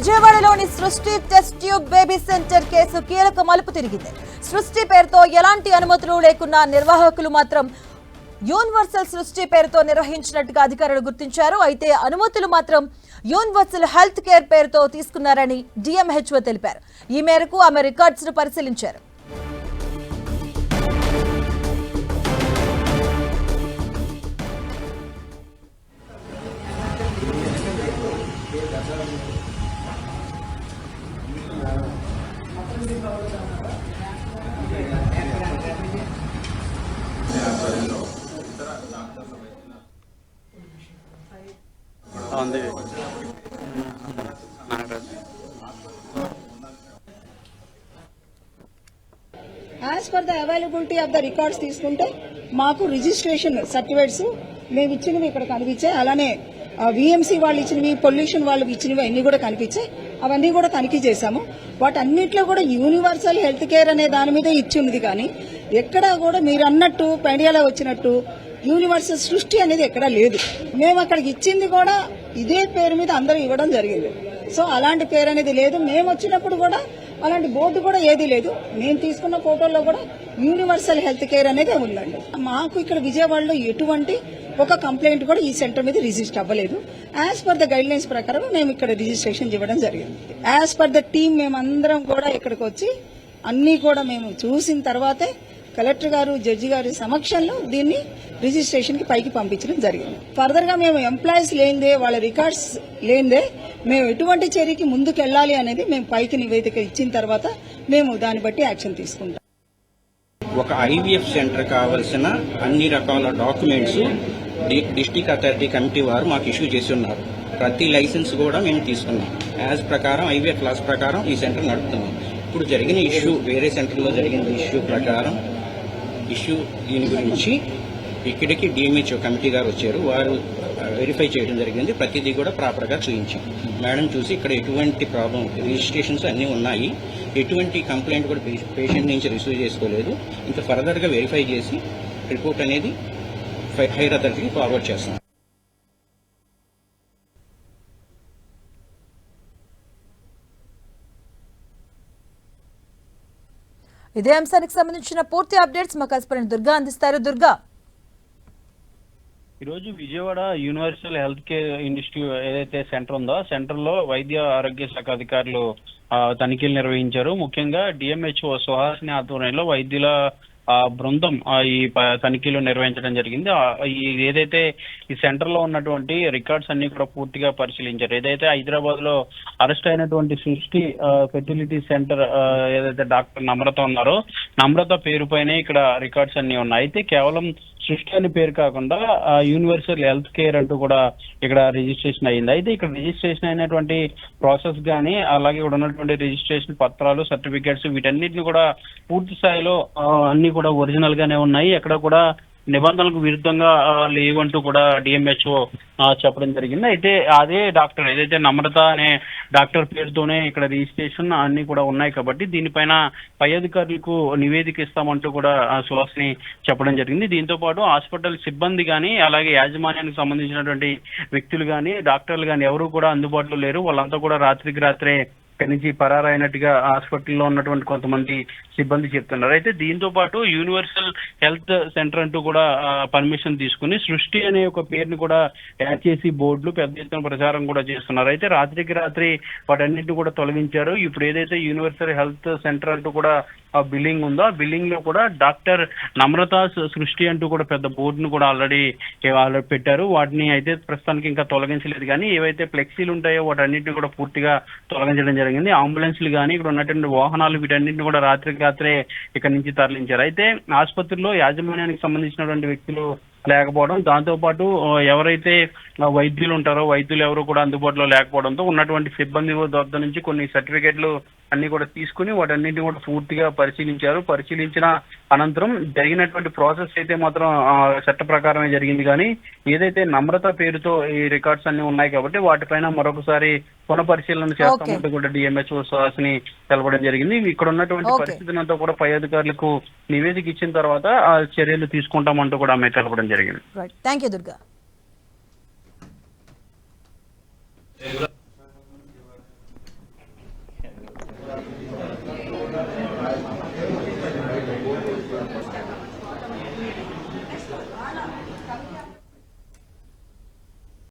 విజయవాడలోని Srushti test tube baby centre case కీలక మలుపు తిరిగింది. సృష్టి పేరుతో ఎలాంటి అనుమతులు లేకున్నా నిర్వాహకులు మాత్రం యూనివర్సల్ సృష్టి పేరుతో నిర్వహించినట్టుగా అధికారులు గుర్తించారు. అయితే అనుమతులు మాత్రం యూనివర్సల్ హెల్త్ కేర్ పేరుతో తీసుకున్నారని డిఎంహెచ్ఓ తెలిపారు. ఈ మేరకు ఆమె రికార్డ్స్ను పరిశీలించారు. ఉంది as per the availability of the records తీసుకుంటే మాకు రిజిస్ట్రేషన్ సర్టిఫికేట్స్ మేము ఇచ్చినవి ఇక్కడ కనిపించాయి. అలానే విఎంసీ వాళ్ళు ఇచ్చినవి పొల్యూషన్ వాళ్ళు ఇచ్చినవి అన్నీ కూడా కనిపించాయి. అవన్నీ కూడా తనిఖీ చేశాము. వాటన్నిటిలో కూడా యూనివర్సల్ హెల్త్ కేర్ అనే దాని మీద ఇచ్చి ఉంది కానీ ఎక్కడా కూడా మీరు అన్నట్టు పెండియాలో వచ్చినట్టు యూనివర్సల్ సృష్టి అనేది ఎక్కడా లేదు. మేము అక్కడికి ఇచ్చింది కూడా ఇదే పేరు మీద అందరూ ఇవ్వడం జరిగింది. సో అలాంటి పేరు అనేది లేదు. మేము వచ్చినప్పుడు కూడా అలాంటి బోర్డు కూడా ఏదీ లేదు. నేను తీసుకున్న ఫోటోల్లో కూడా యూనివర్సల్ హెల్త్ కేర్ అనేది ఉందండి. మాకు ఇక్కడ విజయవాడలో ఎటువంటి ఒక కంప్లైంట్ కూడా ఈ సెంటర్ మీద రిజిస్టర్ అవ్వలేదు. As per the guidelines ప్రకారం మేము ఇక్కడ రిజిస్ట్రేషన్ ఇవ్వడం జరిగింది. యాజ్ పర్ ద టీమ్ మేమందరం కూడా ఇక్కడికి వచ్చి అన్నీ కూడా మేము చూసిన తర్వాతే కలెక్టర్ గారు జడ్జి గారి సమక్షంలో దీన్ని రిజిస్ట్రేషన్కి పైకి పంపించడం జరిగింది. ఫర్దర్గా మేము ఎంప్లాయీస్ లేనిదే వాళ్ళ రికార్డ్స్ లేనిదే మేము ఎటువంటి చర్యకి ముందుకు వెళ్ళాలి అనేది మేము పైకి నివేదిక ఇచ్చిన తర్వాత మేము దాన్ని బట్టి యాక్షన్ తీసుకుంటాం. ఒక ఐవీఎఫ్ సెంటర్ కావాల్సిన అన్ని రకాల డాక్యుమెంట్స్ డిస్టిక్ అథారిటీ కమిటీ వారు మాకు ఇష్యూ చేసి ఉన్నారు. ప్రతి లైసెన్స్ కూడా మేము తీసుకున్నాం. యాజ్ ప్రకారం ఐవీఎఫ్ లాస్ ప్రకారం ఈ సెంటర్ నడుపుతున్నాం. ఇప్పుడు జరిగిన ఇష్యూ వేరే సెంటర్లో జరిగిన ఇష్యూ ప్రకారం ఇష్యూ దీని గురించి ఇక్కడికి డిఎంహెచ్ఓ కమిటీ గారు వచ్చారు. వారు వెరిఫై చేయడం జరిగింది. ప్రతిదీ కూడా ప్రాపర్గా చూపించాం మేడం చూసి ఇక్కడ ఎటువంటి ప్రాబ్లం రిజిస్ట్రేషన్స్ అన్నీ ఉన్నాయి. ఎటువంటి కంప్లైంట్ కూడా పేషెంట్ నుంచి రిసీవ్ చేసుకోలేదు. ఇంకా ఫర్దర్గా వెరిఫై చేసి రిపోర్ట్ అనేది హైర్ అథారిటీకి ఫార్వర్డ్ చేస్తాం. ఇదే అంశానికి సంబంధించిన పూర్తి అప్డేట్స్ మా కస్పరెంట్ దుర్గా అందిస్తారు. దుర్గా ఈరోజు Vijayawada universal health care institute ఏదైతే సెంటర్ ఉందో సెంటర్లో వైద్య ఆరోగ్య శాఖ అధికారులు ఆ, తనిఖీలు నిర్వహించారు. ముఖ్యంగా డిఎంహెచ్ఓ సుహాసిని ఆధ్వర్యంలో వైద్యుల ఆ, బృందం ఈ తనిఖీలు నిర్వహించడం జరిగింది. ఈ ఏదైతే ఈ సెంటర్లో ఉన్నటువంటి రికార్డ్స్ అన్ని కూడా పూర్తిగా పరిశీలించారు. ఏదైతే హైదరాబాద్లో అరెస్ట్ అయినటువంటి సృష్టి ఫెర్టిలిటీ సెంటర్ ఏదైతే డాక్టర్ నమ్రత ఉన్నారో నమ్రత పేరుపైనే ఇక్కడ రికార్డ్స్ అన్ని ఉన్నాయి. అయితే కేవలం సృష్టి అనే పేరు కాకుండా యూనివర్సల్ హెల్త్ కేర్ అంటూ కూడా ఇక్కడ రిజిస్ట్రేషన్ అయింది అయితే ఇక్కడ రిజిస్ట్రేషన్ అయినటువంటి ప్రాసెస్ కానీ అలాగే ఇక్కడ ఉన్నటువంటి రిజిస్ట్రేషన్ పత్రాలు సర్టిఫికేట్స్ వీటన్నిటిని కూడా పూర్తి స్థాయిలో అన్ని కూడా ఒరిజినల్ గానే ఉన్నాయి. ఎక్కడ కూడా నిబంధనలకు విరుద్ధంగా ఆ, లేవంటూ కూడా డిఎంహెచ్ఓ చెప్పడం జరిగింది. అయితే అదే డాక్టర్ ఏదైతే నమ్రత అనే డాక్టర్ పేరుతోనే ఇక్కడ రిజిస్ట్రేషన్ అన్ని కూడా ఉన్నాయి కాబట్టి దీనిపైన పై అధికారులకు నివేదిక ఇస్తామంటూ కూడా ఆ, సుహాస్ని చెప్పడం జరిగింది. దీంతో పాటు హాస్పిటల్ సిబ్బంది కానీ అలాగే యాజమాన్యానికి సంబంధించినటువంటి వ్యక్తులు కానీ డాక్టర్లు కానీ ఎవరు కూడా అందుబాటులో లేరు. వాళ్ళంతా కూడా రాత్రికి రాత్రే ఇక్కడి నుంచి పరారైనట్టుగా హాస్పిటల్లో ఉన్నటువంటి కొంతమంది సిబ్బంది చెప్తున్నారు. అయితే దీంతో పాటు యూనివర్సల్ హెల్త్ సెంటర్ అంటూ కూడా పర్మిషన్ తీసుకుని సృష్టి అనే ఒక పేరుని కూడా యాడ్ చేసి బోర్డులు పెద్ద ఎత్తున ప్రచారం కూడా చేస్తున్నారు. అయితే రాత్రికి రాత్రి వాటన్నిటిని కూడా తొలగించారు. ఇప్పుడు ఏదైతే యూనివర్సల్ హెల్త్ సెంటర్ అంటూ కూడా ఆ బిల్డింగ్ ఉందో ఆ బిల్డింగ్లో కూడా డాక్టర్ నమ్రత సృష్టి అంటూ కూడా పెద్ద బోర్డును కూడా ఆల్రెడీ ఆల్రెడీ పెట్టారు. వాటిని అయితే ప్రస్తుతానికి ఇంకా తొలగించలేదు. కానీ ఏవైతే ఫ్లెక్సీలు ఉంటాయో వాటన్నిటిని కూడా పూర్తిగా తొలగించడం జరిగింది. అంబులెన్స్లు కానీ ఇక్కడ ఉన్నటువంటి వాహనాలు వీటన్నిటిని కూడా రాత్రికి రాత్రే ఇక్కడ నుంచి తరలించారు. అయితే ఆసుపత్రిలో యాజమాన్యానికి సంబంధించినటువంటి వ్యక్తులు లేకపోవడం దాంతో పాటు ఎవరైతే వైద్యులు ఉంటారో వైద్యులు ఎవరు కూడా అందుబాటులో లేకపోవడంతో ఉన్నటువంటి సిబ్బంది వద్ద నుంచి కొన్ని సర్టిఫికెట్లు అన్ని కూడా తీసుకుని వాటన్నిటిని కూడా పూర్తిగా పరిశీలించారు. పరిశీలించిన అనంతరం జరిగినటువంటి ప్రాసెస్ అయితే మాత్రం చట్ట ప్రకారమే జరిగింది. కానీ ఏదైతే నమ్రత పేరుతో ఈ రికార్డ్స్ అన్ని ఉన్నాయి కాబట్టి వాటిపైన మరొకసారి పునఃపరిశీలన చేస్తామంటూ కూడా డిఎంహెచ్ఓ ని తెలపడం జరిగింది. ఇక్కడ ఉన్నటువంటి. పరిస్థితిని అంతా కూడా పై అధికారులకు నివేదిక ఇచ్చిన తర్వాత ఆ చర్యలు తీసుకుంటామంటూ కూడా ఆమె తెలపడం జరిగింది. Right thank you Durga